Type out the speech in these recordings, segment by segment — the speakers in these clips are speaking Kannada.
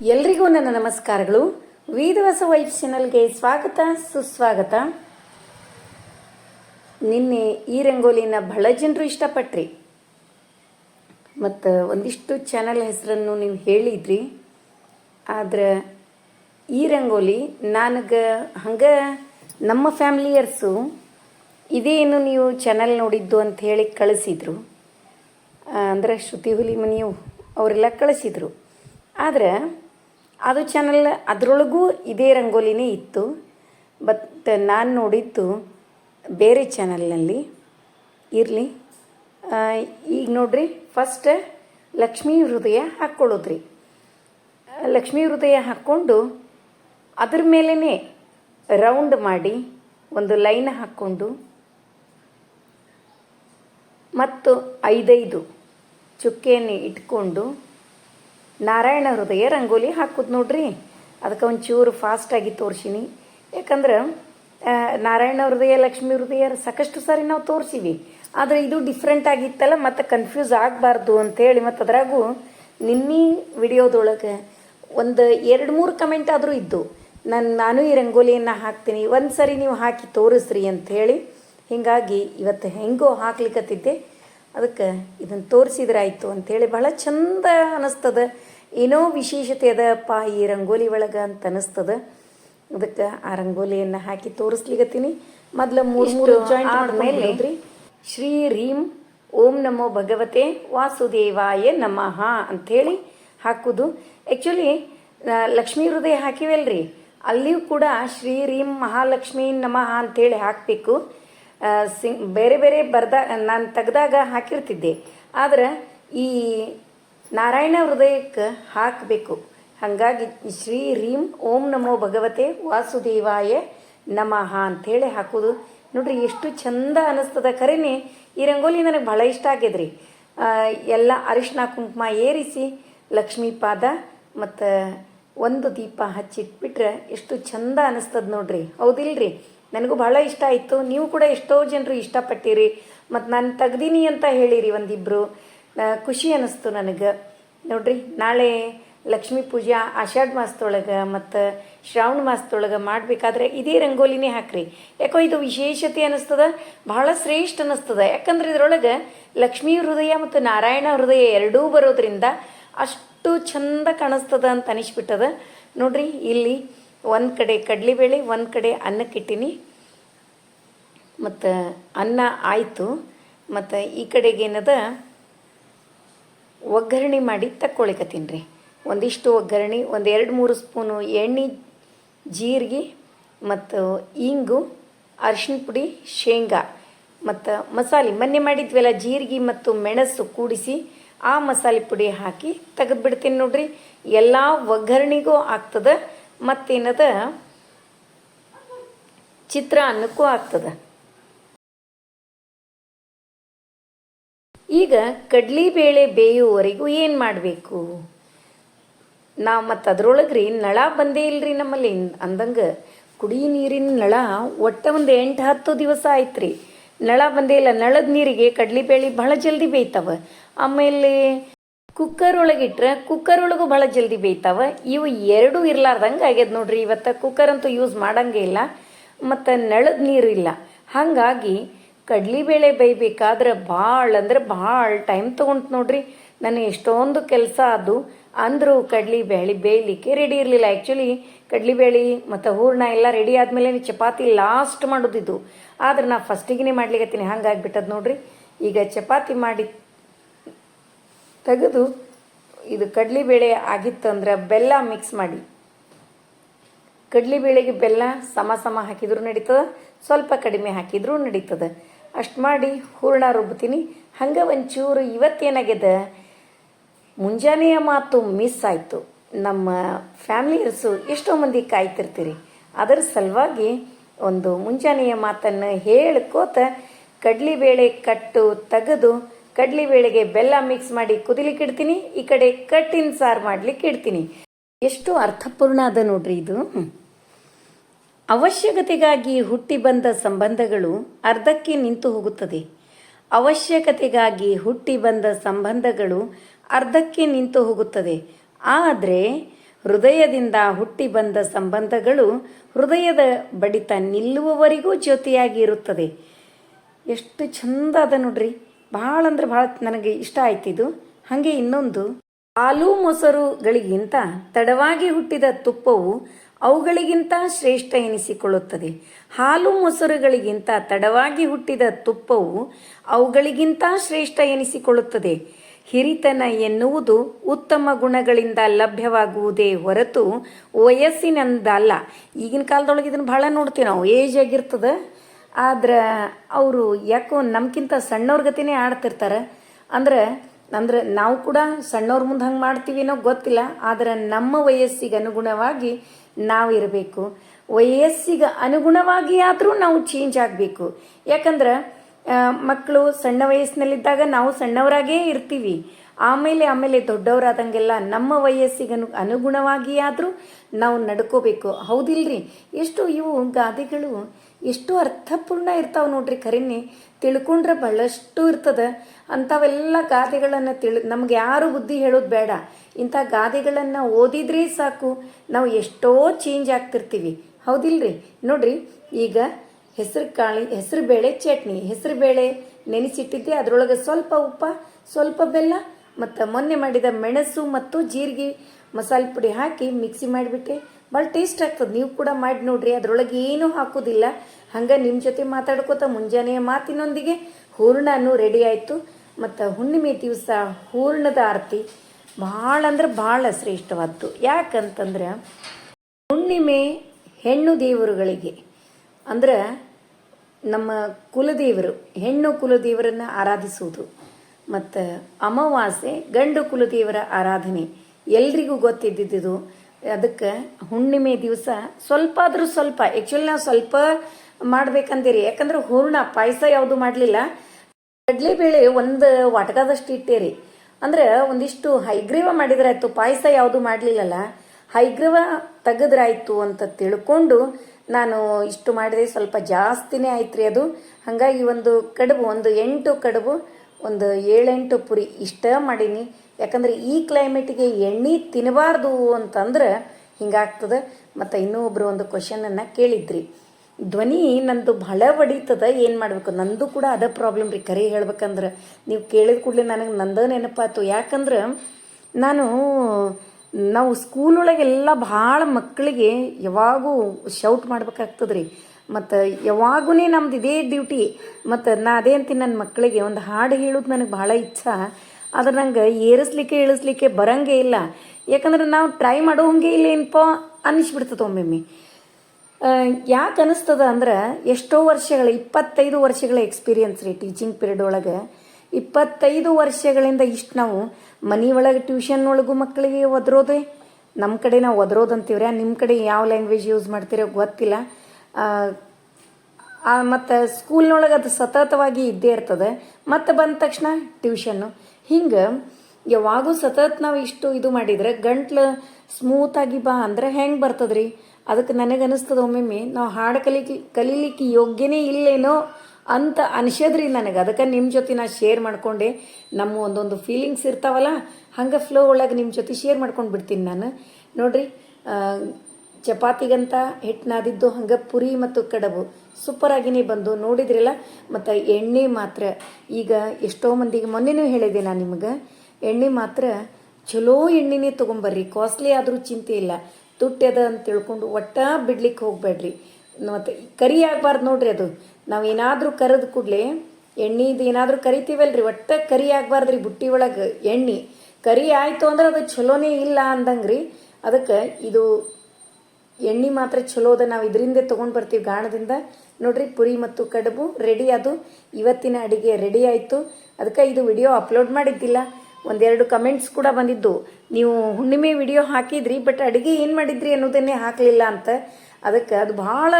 ಎಲ್ರಿಗೂ ನನ್ನ ನಮಸ್ಕಾರಗಳು. ವೀದವಸ ವೈಫ್ ಚಾನಲ್ಗೆ ಸ್ವಾಗತ, ಸುಸ್ವಾಗತ. ನಿನ್ನೆ ಈ ರಂಗೋಲಿನ ಬಹಳ ಜನರು ಇಷ್ಟಪಟ್ರಿ. ಮತ್ತು ಒಂದಿಷ್ಟು ಚಾನಲ್ ಹೆಸರನ್ನು ನೀವು ಹೇಳಿದ್ರಿ. ಆದ್ರೆ ಈ ರಂಗೋಲಿ ನನಗೆ ಹಂಗೆ ನಮ್ಮ ಫ್ಯಾಮಿಲಿಯರ್ಸು ಇದೇನು ನೀವು ಚಾನಲ್ ನೋಡಿದ್ದು ಅಂತ ಹೇಳಿ ಕಳಿಸಿದ್ರು. ಅಂದರೆ ಶ್ರುತಿ ಹುಲಿ ಮನಿಯು ಅವರೆಲ್ಲ ಕಳಿಸಿದ್ರು. ಆದರೆ ಅದು ಚಾನಲ್ ಅದರೊಳಗೂ ಇದೇ ರಂಗೋಲಿನೇ ಇತ್ತು. ಬಟ್ ನಾನು ನೋಡಿದ್ದು ಬೇರೆ ಚಾನಲ್ನಲ್ಲಿ ಇರಲಿ. ಈಗ ನೋಡ್ರಿ ಫಸ್ಟ್ ಲಕ್ಷ್ಮೀ ಹೃದಯ ಹಾಕ್ಕೊಳ್ಳೋದ್ರಿ. ಲಕ್ಷ್ಮೀ ಹೃದಯ ಹಾಕ್ಕೊಂಡು ಅದ್ರ ಮೇಲೇ ರೌಂಡ್ ಮಾಡಿ ಒಂದು ಲೈನ್ ಹಾಕ್ಕೊಂಡು ಮತ್ತು ಐದೈದು ಚುಕ್ಕೆಯನ್ನು ಇಟ್ಕೊಂಡು ನಾರಾಯಣ ಹೃದಯ ರಂಗೋಲಿ ಹಾಕುದು ನೋಡ್ರಿ. ಅದಕ್ಕೆ ಒಂಚೂರು ಫಾಸ್ಟಾಗಿ ತೋರಿಸಿನಿ. ಯಾಕಂದ್ರೆ ನಾರಾಯಣ ಹೃದಯ, ಲಕ್ಷ್ಮೀ ಹೃದಯ ಸಾಕಷ್ಟು ಸಾರಿ ನಾವು ತೋರಿಸಿವಿ. ಆದರೆ ಇದು ಡಿಫ್ರೆಂಟ್ ಆಗಿತ್ತಲ್ಲ, ಮತ್ತು ಕನ್ಫ್ಯೂಸ್ ಆಗಬಾರ್ದು ಅಂತೇಳಿ ಮತ್ತು ಅದ್ರಾಗೂ ನಿನ್ನೆ ವಿಡಿಯೋದೊಳಗೆ ಒಂದು ಎರಡು ಮೂರು ಕಮೆಂಟ್ ಆದರೂ ಇದ್ದು, ನಾನು ನಾನು ಈ ರಂಗೋಲಿಯನ್ನು ಹಾಕ್ತೀನಿ. ಒಂದು ಸರಿ ನೀವು ಹಾಕಿ ತೋರಿಸ್ರಿ ಹೇಳಿ ಹೀಗಾಗಿ ಇವತ್ತು ಹೆಂಗೋ ಹಾಕ್ಲಿಕ್ಕತ್ತಿದ್ದೆ ಅದಕ್ಕೆ ಇದನ್ನು ತೋರಿಸಿದ್ರಾಯ್ತು ಅಂಥೇಳಿ ಭಾಳ ಚಂದ ಅನ್ನಿಸ್ತದ ಏನೋ ವಿಶೇಷತೆ ಅದಪ್ಪ ಈ ರಂಗೋಲಿ ಒಳಗೆ ಅಂತ ಅನಿಸ್ತದ. ಅದಕ್ಕೆ ಆ ರಂಗೋಲಿಯನ್ನು ಹಾಕಿ ತೋರಿಸ್ಲಿಗತ್ತೀನಿ ಮೊದಲು ಮೂರು ಮೂರು ಜಾಯಿಂಟ್ ಮಾಡಿದ್ಮೇಲೆ ಶ್ರೀ ರೀಂ ಓಂ ನಮೋ ಭಗವತೆ ವಾಸುದೇವಾಯ ನಮಃ ಅಂಥೇಳಿ ಹಾಕೋದು. ಆ್ಯಕ್ಚುಲಿ ಲಕ್ಷ್ಮೀ ಹೃದಯ ಹಾಕಿವಲ್ರಿ. ಅಲ್ಲಿಯೂ ಕೂಡ ಶ್ರೀ ರೀಂ ಮಹಾಲಕ್ಷ್ಮೀ ನಮಃ ಅಂಥೇಳಿ ಹಾಕಬೇಕು. ಸಿಂಗ್ ಬೇರೆ ಬೇರೆ ಬರ್ದ ನಾನು ತೆಗ್ದಾಗ ಹಾಕಿರ್ತಿದ್ದೆ. ಆದ್ರೆ ಈ ನಾರಾಯಣ ಹೃದಯಕ್ಕೆ ಹಾಕಬೇಕು. ಹಾಗಾಗಿ ಶ್ರೀ ರೀಂ ಓಂ ನಮೋ ಭಗವತೆ ವಾಸುದೇವಾಯ ನಮಃ ಅಂಥೇಳಿ ಹಾಕೋದು. ನೋಡ್ರಿ, ಎಷ್ಟು ಚಂದ ಅನ್ನಿಸ್ತದ ಖರೇನೆ ಈ ರಂಗೋಲಿ ನನಗೆ ಭಾಳ ಇಷ್ಟ ಆಗ್ಯದ್ರಿ. ಎಲ್ಲ ಅರಿಶಿನ ಕುಂಕುಮ ಏರಿಸಿ ಲಕ್ಷ್ಮೀ ಪಾದ ಮತ್ತು ಒಂದು ದೀಪ ಹಚ್ಚಿಟ್ಬಿಟ್ರೆ ಎಷ್ಟು ಚಂದ ಅನ್ನಿಸ್ತದ ನೋಡ್ರಿ. ಹೌದಿಲ್ರಿ? ನನಗೂ ಭಾಳ ಇಷ್ಟ ಆಯಿತು. ನೀವು ಕೂಡ ಎಷ್ಟೋ ಜನರು ಇಷ್ಟಪಟ್ಟಿರಿ. ಮತ್ತು ನಾನು ತೆಗ್ದೀನಿ ಅಂತ ಹೇಳಿರಿ ಒಂದಿಬ್ಬರು ಖುಷಿ ಅನ್ನಿಸ್ತು ನನಗೆ. ನೋಡ್ರಿ, ನಾಳೆ ಲಕ್ಷ್ಮೀ ಪೂಜಾ ಆಷಾಢ ಮಾಸದೊಳಗೆ ಮತ್ತು ಶ್ರಾವಣ ಮಾಸದೊಳಗೆ ಮಾಡಬೇಕಾದ್ರೆ ಇದೇ ರಂಗೋಲಿನೇ ಹಾಕ್ರಿ. ಯಾಕೋ ಇದು ವಿಶೇಷತೆ ಅನ್ನಿಸ್ತದ ಬಹಳ ಶ್ರೇಷ್ಠ ಅನ್ನಿಸ್ತದ ಯಾಕಂದ್ರೆ ಇದರೊಳಗೆ ಲಕ್ಷ್ಮೀ ಹೃದಯ ಮತ್ತು ನಾರಾಯಣ ಹೃದಯ ಎರಡೂ ಬರೋದ್ರಿಂದ ಅಷ್ಟು ಚಂದ ಕಾಣಿಸ್ತದ ಅಂತ ಅನಿಸ್ಬಿಟ್ಟದ. ನೋಡ್ರಿ, ಇಲ್ಲಿ ಒಂದು ಕಡೆ ಕಡಲೆಬೇಳೆ, ಒಂದು ಕಡೆ ಅನ್ನಕ್ಕಿಟ್ಟಿನಿ ಮತ್ತು ಅನ್ನ ಆಯಿತು. ಮತ್ತು ಈ ಕಡೆಗೇನದ ಒಗ್ಗರಣೆ ಮಾಡಿ ತಕ್ಕೊಳಿಕತ್ತೀನಿ ರೀ. ಒಂದಿಷ್ಟು ಒಗ್ಗರಣೆ, ಒಂದು ಎರಡು ಮೂರು ಸ್ಪೂನು ಎಣ್ಣೆ, ಜೀರಿಗೆ ಮತ್ತು ಇಂಗು ಅರಶಿನ ಪುಡಿ, ಶೇಂಗಾ ಮತ್ತು ಮಸಾಲೆ. ಮೊನ್ನೆ ಮಾಡಿದ್ವಲ್ಲ ಜೀರಿಗೆ ಮತ್ತು ಮೆಣಸು ಕೂಡಿಸಿ ಆ ಮಸಾಲೆ ಪುಡಿ ಹಾಕಿ ತೆಗೆದ್ಬಿಡ್ತೀನಿ ನೋಡ್ರಿ. ಎಲ್ಲ ಒಗ್ಗರಣೆಗೂ ಆಗ್ತದೆ ಮತ್ತೇನದ? ಚಿತ್ರಾನ್ನಕ್ಕೂ ಆಗ್ತದೆ. ಈಗ ಕಡ್ಲಿಬೇಳೆ ಬೇಯುವವರೆಗೂ ಏನು ಮಾಡಬೇಕು? ನಾವು ಮತ್ತು ಅದರೊಳಗೆ ರೀ ನಳ ಬಂದೇ ಇಲ್ರಿ ನಮ್ಮಲ್ಲಿ. ಅಂದಂಗೆ ಕುಡಿ ನೀರಿನ ನಳ ಒಟ್ಟ ಒಂದು ಎಂಟು ಹತ್ತು ದಿವಸ ಆಯ್ತು ರೀ ನಳ ಬಂದೇ ಇಲ್ಲ, ನಳದ ನೀರಿಗೆ ಕಡ್ಲಿಬೇಳೆ ಭಾಳ ಜಲ್ದಿ ಬೇಯ್ತಾವ. ಆಮೇಲೆ ಕುಕ್ಕರ್ ಒಳಗಿಟ್ರೆ ಕುಕ್ಕರ್ ಒಳಗೂ ಭಾಳ ಜಲ್ದಿ ಬೇಯ್ತಾವ. ಇವು ಎರಡೂ ಇರ್ಲಾರ್ದಂಗೆ ಆಗ್ಯದ ನೋಡ್ರಿ. ಇವತ್ತು ಕುಕ್ಕರ್ ಅಂತೂ ಯೂಸ್ ಮಾಡಂಗೆ ಇಲ್ಲ, ಮತ್ತು ನಳದ ನೀರು ಇಲ್ಲ ಹಾಗಾಗಿ ಕಡ್ಲಿಬೇಳೆ ಬೇಯ್ಬೇಕಾದ್ರೆ ಭಾಳ, ಅಂದ್ರೆ ಭಾಳ ಟೈಮ್ ತೊಗೊಂಡು ನೋಡ್ರಿ. ನನಗೆ ಎಷ್ಟೊಂದು ಕೆಲಸ ಅದು. ಅಂದರೂ ಕಡ್ಲಿಬೇಳೆ ಬೇಯಲಿಕ್ಕೆ ರೆಡಿ ಇರಲಿಲ್ಲ. ಆ್ಯಕ್ಚುಲಿ ಕಡ್ಲಿಬೇಳೆ ಮತ್ತು ಹೂರ್ಣ ಎಲ್ಲ ರೆಡಿ ಆದಮೇಲೆ ಚಪಾತಿ ಲಾಸ್ಟ್ ಮಾಡೋದಿದ್ದು ಆದ್ರೆ ನಾ ಫಸ್ಟಿಗೆ ಮಾಡ್ಲಿಕತ್ತೀನಿ. ಹಂಗಾಗ್ಬಿಟ್ಟದ್ ನೋಡ್ರಿ. ಈಗ ಚಪಾತಿ ಮಾಡಿ ತೆಗೆದು ಇದು ಕಡ್ಲಿಬೇಳೆ ಆಗಿತ್ತಂದ್ರೆ ಬೆಲ್ಲ ಮಿಕ್ಸ್ ಮಾಡಿ. ಕಡ್ಲಿಬೇಳೆಗೆ ಬೆಲ್ಲ ಸಮ ಸಮ ಹಾಕಿದ್ರು ನಡೀತದೆ, ಸ್ವಲ್ಪ ಕಡಿಮೆ ಹಾಕಿದರೂ ನಡೀತದೆ. ಅಷ್ಟು ಮಾಡಿ ಹೂರ್ಣ ರುಬ್ತೀನಿ. ಹಂಗೆ ಒಂಚೂರು ಇವತ್ತೇನಾಗ್ಯದ? ಮುಂಜಾನೆಯ ಮಾತು ಮಿಸ್ ಆಯಿತು. ನಮ್ಮ ಫ್ಯಾಮಿಲಿಯರ್ಸು ಎಷ್ಟೋ ಮಂದಿ ಕಾಯ್ತಿರ್ತೀರಿ. ಅದರ ಸಲುವಾಗಿ ಒಂದು ಮುಂಜಾನೆಯ ಮಾತನ್ನು ಹೇಳ್ಕೋತ ಕಡ್ಲಿಬೇಳೆ ಕಟ್ಟು ತೆಗೆದು ಕಡ್ಲಿಬೇಳೆಗೆ ಬೆಲ್ಲ ಮಿಕ್ಸ್ ಮಾಡಿ ಕುದಿಲಿಕ್ಕೆ ಇಡ್ತೀನಿ. ಈ ಕಡೆ ಕಟ್ಟಿನ ಸಾರು ಮಾಡ್ಲಿಕ್ಕೆ ಇಡ್ತೀನಿ. ಎಷ್ಟು ಅರ್ಥಪೂರ್ಣ ಅದ ನೋಡ್ರಿ ಇದು. ಅವಶ್ಯಕತೆಗಾಗಿ ಹುಟ್ಟಿ ಬಂದ ಸಂಬಂಧಗಳು ಅರ್ಧಕ್ಕೆ ನಿಂತು ಹೋಗುತ್ತದೆ. ಅವಶ್ಯಕತೆಗಾಗಿ ಹುಟ್ಟಿ ಬಂದ ಸಂಬಂಧಗಳು ಅರ್ಧಕ್ಕೆ ನಿಂತು ಹೋಗುತ್ತದೆ. ಆದರೆ ಹೃದಯದಿಂದ ಹುಟ್ಟಿ ಬಂದ ಸಂಬಂಧಗಳು ಹೃದಯದ ಬಡಿತ ನಿಲ್ಲುವವರೆಗೂ ಜೊತೆಯಾಗಿ ಇರುತ್ತದೆ. ಎಷ್ಟು ಚಂದ ಅದ ನೋಡ್ರಿ. ಭಾಳ ಅಂದ್ರೆ ಭಾಳ ನನಗೆ ಇಷ್ಟ ಆಯ್ತಿದು ಹಾಗೆ ಇನ್ನೊಂದು, ಹಾಲು ಮೊಸರುಗಳಿಗಿಂತ ತಡವಾಗಿ ಹುಟ್ಟಿದ ತುಪ್ಪವು ಅವುಗಳಿಗಿಂತ ಶ್ರೇಷ್ಠ ಎನಿಸಿಕೊಳ್ಳುತ್ತದೆ. ಹಾಲು ಮೊಸರುಗಳಿಗಿಂತ ತಡವಾಗಿ ಹುಟ್ಟಿದ ತುಪ್ಪವು ಅವುಗಳಿಗಿಂತ ಶ್ರೇಷ್ಠ ಎನಿಸಿಕೊಳ್ಳುತ್ತದೆ. ಹಿರಿತನ ಎನ್ನುವುದು ಉತ್ತಮ ಗುಣಗಳಿಂದ ಲಭ್ಯವಾಗುವುದೇ ಹೊರತು ವಯಸ್ಸಿನಿಂದಲ್ಲ. ಈಗಿನ ಕಾಲದೊಳಗೆ ಇದನ್ನು ಭಾಳ ನೋಡ್ತೀವಿ ನಾವು. ಏಜ್ ಆಗಿರ್ತದೆ, ಆದ್ರೆ ಅವರು ಯಾಕೋ ನಮ್ಗಿಂತ ಸಣ್ಣವ್ರ ಗತಿನೇ ಆಡ್ತಿರ್ತಾರೆ. ಅಂದ್ರೆ ಅಂದ್ರೆ ನಾವು ಕೂಡ ಸಣ್ಣವ್ರ ಮುಂದೆ ಹಂಗೆ ಮಾಡ್ತೀವಿನೋ ಗೊತ್ತಿಲ್ಲ, ಆದರೆ ನಮ್ಮ ವಯಸ್ಸಿಗೆ ಅನುಗುಣವಾಗಿ ನಾವು ಇರಬೇಕು ವಯಸ್ಸಿಗೆ ಅನುಗುಣವಾಗಿ ಆದರೂ ನಾವು ಚೇಂಜ್ ಆಗಬೇಕು. ಯಾಕಂದ್ರೆ ಮಕ್ಕಳು ಸಣ್ಣ ವಯಸ್ಸಿನಲ್ಲಿದ್ದಾಗ ನಾವು ಸಣ್ಣವರಾಗೇ ಇರ್ತೀವಿ. ಆಮೇಲೆ ಆಮೇಲೆ ದೊಡ್ಡವರಾದಂಗೆಲ್ಲ ನಮ್ಮ ವಯಸ್ಸಿಗೆ ಅನು, ಅನುಗುಣವಾಗಿ ಆದರೂ ನಾವು ನಡ್ಕೋಬೇಕು. ಹೌದಿಲ್ರಿ? ಎಷ್ಟು ಇವು ಗಾದೆಗಳು ಎಷ್ಟು ಅರ್ಥಪೂರ್ಣ ಇರ್ತಾವೆ ನೋಡ್ರಿ ಕರಿನಿ ತಿಳ್ಕೊಂಡ್ರೆ ಬಹಳಷ್ಟು ಇರ್ತದ. ಅಂಥವೆಲ್ಲ ಗಾದೆಗಳನ್ನು ತಿಳಿ, ನಮ್ಗೆ ಯಾರು ಬುದ್ಧಿ ಹೇಳೋದು ಬೇಡ. ಇಂಥ ಗಾದೆಗಳನ್ನು ಓದಿದ್ರೆ ಸಾಕು. ನಾವು ಎಷ್ಟೋ ಚೇಂಜ್ ಆಗ್ತಿರ್ತೀವಿ. ಹೌದಿಲ್ರಿ? ನೋಡ್ರಿ, ಈಗ ಹೆಸರು ಕಾಳಿ, ಹೆಸರು ಬೇಳೆ ಚಟ್ನಿ. ಹೆಸರು ಬೇಳೆ ನೆನೆಸಿಟ್ಟಿದ್ದೆ, ಅದರೊಳಗೆ ಸ್ವಲ್ಪ ಉಪ್ಪ, ಸ್ವಲ್ಪ ಬೆಲ್ಲ, ಮತ್ತು ಮೊನ್ನೆ ಮಾಡಿದ ಮೆಣಸು ಮತ್ತು ಜೀರಿಗೆ ಮಸಾಲೆ ಪುಡಿ ಹಾಕಿ ಮಿಕ್ಸಿ ಮಾಡಿಬಿಟ್ಟೆ. ಭಾಳ ಟೇಸ್ಟ್ ಆಗ್ತದೆ. ನೀವು ಕೂಡ ಮಾಡಿ ನೋಡ್ರಿ, ಅದರೊಳಗೆ ಏನೂ ಹಾಕೋದಿಲ್ಲ. ಹಂಗೆ ನಿಮ್ಮ ಜೊತೆ ಮಾತಾಡ್ಕೋತ ಮುಂಜಾನೆಯ ಮಾತಿನೊಂದಿಗೆ ಹೂರ್ಣನೂ ರೆಡಿ ಆಯಿತು. ಮತ್ತು ಹುಣ್ಣಿಮೆ ದಿವಸ ಹೂರ್ಣದ ಆರತಿ ಭಾಳ ಅಂದ್ರೆ ಭಾಳ ಶ್ರೇಷ್ಠವಾದ್ದು. ಯಾಕಂತಂದ್ರೆ ಹುಣ್ಣಿಮೆ ಹೆಣ್ಣು ದೇವರುಗಳಿಗೆ, ಅಂದ್ರೆ ನಮ್ಮ ಕುಲದೇವರು, ಹೆಣ್ಣು ಕುಲದೇವರನ್ನು ಆರಾಧಿಸುವುದು. ಮತ್ತು ಅಮಾವಾಸ್ಯೆ ಗಂಡು ಕುಲದೇವರ ಆರಾಧನೆ. ಎಲ್ರಿಗೂ ಗೊತ್ತಿದ್ದಿದ್ದು ಅದಕ್ಕೆ ಹುಣ್ಣಿಮೆ ದಿವಸ ಸ್ವಲ್ಪ ಆದರೂ ಸ್ವಲ್ಪ ಆ್ಯಕ್ಚುಲಿ ನಾವು ಸ್ವಲ್ಪ ಮಾಡ್ಬೇಕಂತೀರಿ. ಯಾಕಂದ್ರೆ ಹೂರ್ಣ ಪಾಯಸ ಯಾವುದು ಮಾಡಲಿಲ್ಲ. ಕಡಲೆಬೇಳೆ ಒಂದು ವಾಟಕದಷ್ಟು ಇಟ್ಟೇರಿ. ಅಂದ್ರೆ ಒಂದಿಷ್ಟು ಹೈಗ್ರೀವ ಮಾಡಿದ್ರಾಯ್ತು, ಪಾಯಸ ಯಾವುದು ಮಾಡಲಿಲ್ಲಲ್ಲ. ಹೈಗ್ರೀವ ತೆಗೆದ್ರಾಯ್ತು ಅಂತ ತಿಳ್ಕೊಂಡು ನಾನು ಇಷ್ಟು ಮಾಡಿದೆ, ಸ್ವಲ್ಪ ಜಾಸ್ತಿನೇ ಆಯ್ತು ಅದು. ಹಾಗಾಗಿ ಒಂದು ಕಡುಬು, ಒಂದು ಎಂಟು ಕಡುಬು, ಒಂದು ಏಳೆಂಟು ಪುರಿ ಇಷ್ಟ ಮಾಡೀನಿ. ಯಾಕಂದ್ರೆ ಈ ಕ್ಲೈಮೇಟಿಗೆ ಎಣ್ಣೆ ತಿನ್ನಬಾರ್ದು ಅಂತಂದ್ರೆ ಹಿಂಗಾಗ್ತದೆ. ಮತ್ತು ಇನ್ನೊಬ್ರು ಒಂದು ಕ್ವಶನನ್ನು ಕೇಳಿದ್ರಿ. ಧ್ವನಿ ನಂದು ಬಹಳ ಹೊಡಿತದ ಏನು ಮಾಡಬೇಕು? ನಂದು ಕೂಡ ಅದ ಪ್ರಾಬ್ಲಮ್ ರೀ. ಕರೆ ಹೇಳ್ಬೇಕಂದ್ರೆ ನೀವು ಕೇಳಿದ ಕೂಡಲೇ ನನಗೆ ನಂದ ನೆನಪಾತು. ಯಾಕಂದ್ರೆ ನಾನು, ನಾವು ಸ್ಕೂಲ್ ಒಳಗೆಲ್ಲ ಭಾಳ ಮಕ್ಕಳಿಗೆ ಯಾವಾಗೂ ಶೌಟ್ ಮಾಡ್ಬೇಕಾಗ್ತದೆ ರೀ ಮತ್ತು ಯಾವಾಗೂ ನಮ್ದು ಇದೇ ಡ್ಯೂಟಿ ಮತ್ತು ನಾ ಅದೇ ಅಂತೀನಿ ನನ್ನ ಮಕ್ಕಳಿಗೆ ಒಂದು ಹಾಡು ಹೇಳೋದು ನನಗೆ ಭಾಳ ಇಚ್ಛಾ. ಆದ್ರೆ ನಂಗೆ ಏರಿಸ್ಲಿಕ್ಕೆ, ಇಳಿಸ್ಲಿಕ್ಕೆ ಬರಂಗೇ ಇಲ್ಲ. ಯಾಕಂದ್ರೆ ನಾವು ಟ್ರೈ ಮಾಡೋ ಹಂಗೆ ಇಲ್ಲ ಏನಪ್ಪ? ಅನ್ನಿಸ್ಬಿಡ್ತದೆ ಒಮ್ಮೊಮ್ಮೆ. ಯಾಕೆ ಅನಿಸ್ತದ ಅಂದ್ರೆ ಎಷ್ಟೋ ವರ್ಷಗಳ, ಇಪ್ಪತ್ತೈದು ವರ್ಷಗಳ ಎಕ್ಸ್ಪೀರಿಯನ್ಸ್ ರೀ ಟೀಚಿಂಗ್ ಪೀರಿಯಡ್ ಒಳಗೆ. ಇಪ್ಪತ್ತೈದು ವರ್ಷಗಳಿಂದ ಇಷ್ಟು ನಾವು ಮನೆ ಒಳಗೆ ಟ್ಯೂಷನ್ ಒಳಗೂ ಮಕ್ಕಳಿಗೆ ಒದ್ರೋದೆ. ನಮ್ಮ ಕಡೆ ನಾವು ಒದರೋದು ನಿಮ್ಮ ಕಡೆ ಯಾವ ಲ್ಯಾಂಗ್ವೇಜ್ ಯೂಸ್ ಮಾಡ್ತೀರೋ ಗೊತ್ತಿಲ್ಲ. ಮತ್ತು ಸ್ಕೂಲ್ನೊಳಗೆ ಅದು ಸತತವಾಗಿ ಇದ್ದೇ ಇರ್ತದೆ. ಮತ್ತು ಬಂದ ತಕ್ಷಣ ಟ್ಯೂಷನ್ನು. ಹಿಂಗೆ ಯಾವಾಗೂ ಸತತ ನಾವು ಇಷ್ಟು ಇದು ಮಾಡಿದ್ರೆ ಗಂಟ್ಲು ಸ್ಮೂತಾಗಿ ಬಾ ಅಂದ್ರೆ ಹೆಂಗೆ ಬರ್ತದ್ರಿ? ಅದಕ್ಕೆ ನನಗೆ ಅನಿಸ್ತದ ಒಮ್ಮೊಮ್ಮೆ ನಾವು ಹಾಡು ಕಲಿಕೆ ಕಲೀಲಿಕ್ಕೆ ಯೋಗ್ಯನೇ ಇಲ್ಲೇನೋ ಅಂತ ಅನಿಸೋದ್ರಿ ನನಗೆ. ಅದಕ್ಕೆ ನಿಮ್ಮ ಜೊತೆ ನಾ ಶೇರ್ ಮಾಡ್ಕೊಂಡೆ. ನಮ್ಮ ಒಂದೊಂದು ಫೀಲಿಂಗ್ಸ್ ಇರ್ತಾವಲ್ಲ ಹಂಗೆ ಫ್ಲೋ ಒಳಗೆ ನಿಮ್ಮ ಜೊತೆ ಶೇರ್ ಮಾಡ್ಕೊಂಡು ಬಿಡ್ತೀನಿ ನಾನು. ನೋಡಿರಿ ಆ, ಚಪಾತಿಗಂತ ಹಿಟ್ಟು ನಾದಿದ್ದು ಹಂಗೆ ಪುರಿ ಮತ್ತು ಕಡಬು ಸೂಪರಾಗಿನೇ ಬಂದು ನೋಡಿದ್ರಲ್ಲ, ಮತ್ತು ಎಣ್ಣೆ ಮಾತ್ರ. ಈಗ ಎಷ್ಟೋ ಮಂದಿಗೆ ಮೊನ್ನೆನೂ ಹೇಳಿದೆ ನಾನು ನಿಮಗೆ, ಎಣ್ಣೆ ಮಾತ್ರ ಚಲೋ ಎಣ್ಣೆನೇ ತೊಗೊಂಬರ್ರಿ, ಕಾಸ್ಟ್ಲಿ ಆದರೂ ಚಿಂತೆ ಇಲ್ಲ. ತುಟ್ಟಿ ಅದ ಅಂತ ತಿಳ್ಕೊಂಡು ಒಟ್ಟ ಬಿಡ್ಲಿಕ್ಕೆ ಹೋಗಬೇಡ್ರಿ. ಮತ್ತು ಕರಿ ಆಗಬಾರ್ದು ನೋಡ್ರಿ ಅದು. ನಾವು ಏನಾದರೂ ಕರೆದ ಕೂಡಲೇ ಎಣ್ಣೆದು ಏನಾದರೂ ಕರಿತೀವಲ್ರಿ, ಒಟ್ಟ ಕರಿ ಆಗಬಾರ್ದ್ರಿ ಬುಟ್ಟಿ ಒಳಗೆ ಎಣ್ಣೆ. ಕರಿ ಆಯಿತು ಅಂದ್ರೆ ಅದು ಚಲೋನೇ ಇಲ್ಲ ಅಂದಂಗೆ ರೀ ಅದಕ್ಕೆ ಇದು ಎಣ್ಣೆ ಮಾತ್ರ ಚಲೋ ಅದ ನಾವು ಇದರಿಂದ ತೊಗೊಂಡು ಬರ್ತೀವಿ ಗಾಣದಿಂದ. ನೋಡ್ರಿ, ಪುರಿ ಮತ್ತು ಕಡುಬು ರೆಡಿ ಅದು. ಇವತ್ತಿನ ಅಡುಗೆ ರೆಡಿ ಆಯಿತು. ಅದಕ್ಕೆ ಇದು ವಿಡಿಯೋ ಅಪ್ಲೋಡ್ ಮಾಡಿದ್ದಿಲ್ಲ. ಒಂದೆರಡು ಕಮೆಂಟ್ಸ್ ಕೂಡ ಬಂದಿದ್ದು. ನೀವು ಹುಣ್ಣಿಮೆ ವಿಡಿಯೋ ಹಾಕಿದ್ರಿ ಬಟ್ ಅಡುಗೆ ಏನು ಮಾಡಿದ್ರಿ ಅನ್ನೋದನ್ನೇ ಹಾಕಲಿಲ್ಲ ಅಂತ. ಅದಕ್ಕೆ ಅದು ಭಾಳ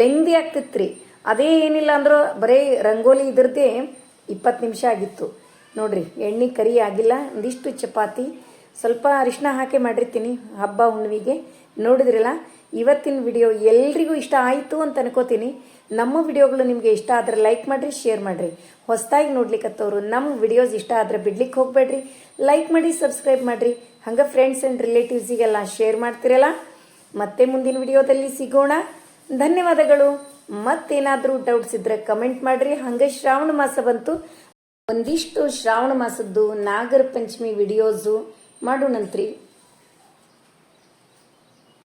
ಲೆಂಗ್ದಿ ಆಗ್ತಿತ್ತು ಅದೇ ಏನಿಲ್ಲ ಅಂದ್ರೂ ಬರೀ ರಂಗೋಲಿ ಇದ್ರದ್ದೇ ಇಪ್ಪತ್ತು ನಿಮಿಷ ಆಗಿತ್ತು. ನೋಡ್ರಿ, ಎಣ್ಣೆ ಕರಿ ಆಗಿಲ್ಲ, ಒಂದಿಷ್ಟು ಚಪಾತಿ. ಸ್ವಲ್ಪ ಅರಿಶಿನ ಹಾಕಿ ಮಾಡಿರ್ತೀನಿ, ಹಬ್ಬ ಹುಣ್ಣಿಮೆಗೆ. ನೋಡಿದ್ರಲ್ಲ? ಇವತ್ತಿನ ವಿಡಿಯೋ ಎಲ್ರಿಗೂ ಇಷ್ಟ ಆಯಿತು ಅಂತ ಅನ್ಕೋತೀನಿ. ನಮ್ಮ ವಿಡಿಯೋಗಳು ನಿಮಗೆ ಇಷ್ಟ ಆದರೆ ಲೈಕ್ ಮಾಡಿರಿ ಶೇರ್ ಮಾಡಿರಿ. ಹೊಸದಾಗಿ ನೋಡ್ಲಿಕ್ಕತ್ತವರು ನಮ್ಮ ವಿಡಿಯೋಸ್ ಇಷ್ಟ ಆದರೆ ಬಿಡ್ಲಿಕ್ಕೆ ಹೋಗಬೇಡ್ರಿ. ಲೈಕ್ ಮಾಡಿ ಸಬ್ಸ್ಕ್ರೈಬ್ ಮಾಡಿರಿ. ಹಂಗೆ ಫ್ರೆಂಡ್ಸ್ ಆ್ಯಂಡ್ ರಿಲೇಟಿವ್ಸಿಗೆಲ್ಲ ಶೇರ್ ಮಾಡ್ತಿರಲ್ಲ? ಮತ್ತೆ ಮುಂದಿನ ವಿಡಿಯೋದಲ್ಲಿ ಸಿಗೋಣ. ಧನ್ಯವಾದಗಳು. ಮತ್ತೇನಾದರೂ ಡೌಟ್ಸ್ ಇದ್ರೆ ಕಮೆಂಟ್ ಮಾಡಿರಿ. ಹಾಗೆ ಶ್ರಾವಣ ಮಾಸ ಬಂತು. ಒಂದಿಷ್ಟು ಶ್ರಾವಣ ಮಾಸದ್ದು ನಾಗರ ಪಂಚಮಿ ವಿಡಿಯೋಸು ಮಾಡೋಣಂತ್ರಿ